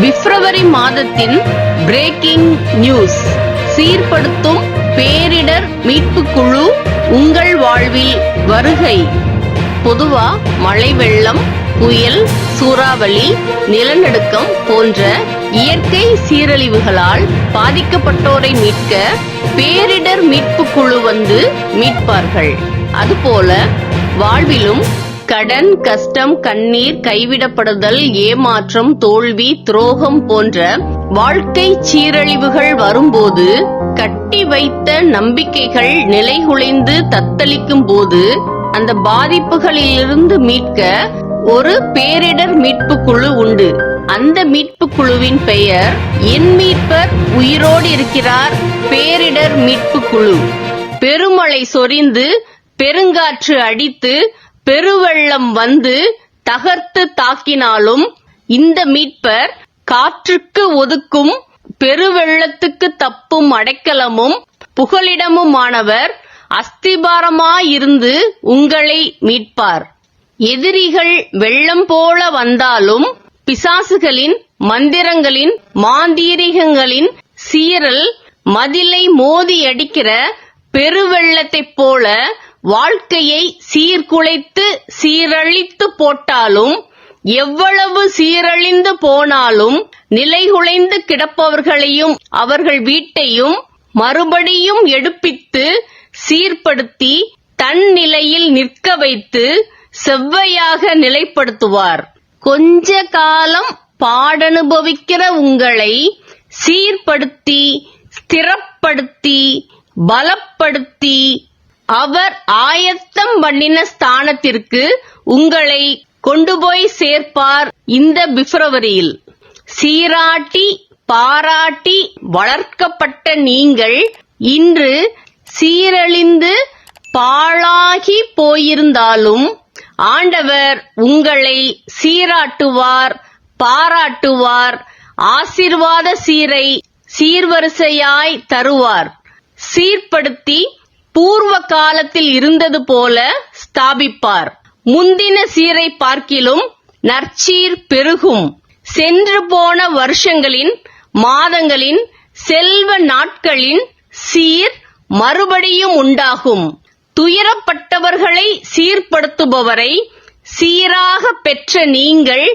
பிப்ரவரி மாதத்தின் breaking news சீர்படுத்தும் பேரிடர் மீட்பு குழு உங்கள் வாழ்வில் வருகை. பொதுவா மழை வெள்ளம் புயல் சூறாவளி நிலநடுக்கம் போன்ற இயற்கை சீரழிவுகளால் பாதிக்கப்பட்டோரை மீட்க பேரிடர் மீட்பு குழு வந்து மீட்பார்கள். அதுபோல வாழ்விலும் கடன் கஷ்டம் கண்ணீர் கைவிடப்படுதல் ஏமாற்றம் தோல்வி துரோகம் போன்ற வாழ்க்கை சீரழிவுகள் வரும்போது கட்டி வைத்த நம்பிக்கைகள் நிலைகுலைந்து தத்தளிக்கும் போது அந்த பாதிப்புகளிலிருந்து மீட்க ஒரு பேரிடர் மீட்பு குழு உண்டு. அந்த மீட்பு குழுவின் பெயர் என் மீட்பர் உயிரோடு இருக்கிறார் பேரிடர் மீட்பு குழு. பெருமழை சொரிந்து பெருங்காற்று அடித்து பெருவெள்ளம் வந்து தகர்த்து தாக்கினாலும் இந்த மீட்பர் காற்றுக்கு ஒதுக்கும் பெருவெள்ளத்துக்கு தப்பும் அடைக்கலமும் புகலிடமுமானவர் அஸ்திபாரமாயிருந்து உங்களை மீட்பார். எதிரிகள் வெள்ளம் போல வந்தாலும் பிசாசுகளின் மந்திரங்களின் மாந்தீரிகங்களின் சீரல் மதிலை மோதி அடிக்கிற பெருவெள்ளத்தைப் போல வாழ்க்கையை சீர்குலைத்து சீரழித்து போட்டாலும் எவ்வளவு சீரழிந்து போனாலும் நிலைகுலைந்து கிடப்பவர்களையும் அவர்கள் வீட்டையும் மறுபடியும் எடுப்பித்து சீர்படுத்தி தன் நிலையில் நிற்க வைத்து செவ்வையாக நிலைப்படுத்துவார். கொஞ்ச காலம் பாடனுபவிக்கிற உங்களை சீர்படுத்தி ஸ்திரப்படுத்தி பலப்படுத்தி அவர் ஆயத்தம் பண்ணின ஸ்தானத்திற்கு உங்களை கொண்டு போய் சேர்ப்பார் இந்த பிப்ரவரியில். சீராட்டி பாராட்டி வளர்க்கப்பட்ட நீங்கள் இன்று சீரழிந்து பாழாகி போயிருந்தாலும் ஆண்டவர் உங்களை சீராட்டுவார் பாராட்டுவார் ஆசிர்வாத சீரை சீர்வரிசையாய் தருவார். சீர்படுத்தி பூர்வ காலத்தில் இருந்தது போல ஸ்தாபிப்பார். முந்தின சீரை பார்க்கிலும் நற்சீர் பெருகும். சென்று போன வருஷங்களின் மாதங்களின் செல்வ நாட்களின் சீர் மறுபடியும் உண்டாகும். துயரப்பட்டவர்களை சீர்படுத்துபவரை சீராக பெற்ற நீங்கள்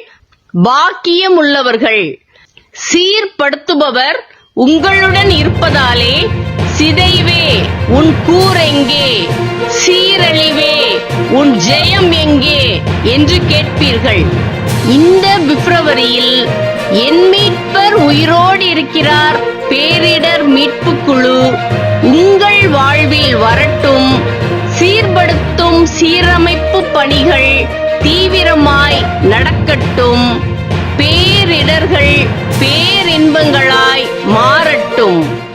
பாக்கியமுள்ளவர்கள். சீர்படுத்துபவர் உங்களுடன் இருப்பதாலே சிதைவே உன் கூரெங்கே சீரழிவே உன் ஜெயம் எங்கே? என்று கேட்பீர்கள். இந்த பிப்ரவரியில் என் மீட்பர் உயிரோடு இருக்கிறார். பேரிடர் மீட்பு குழு உங்கள் வாழ்வில் வரட்டும். சீர்படுத்தும் சீரமைப்பு பணிகள் தீவிரமாய் நடக்கட்டும். பேரிடர்கள் பேரின்பங்களாய் மாறட்டும்.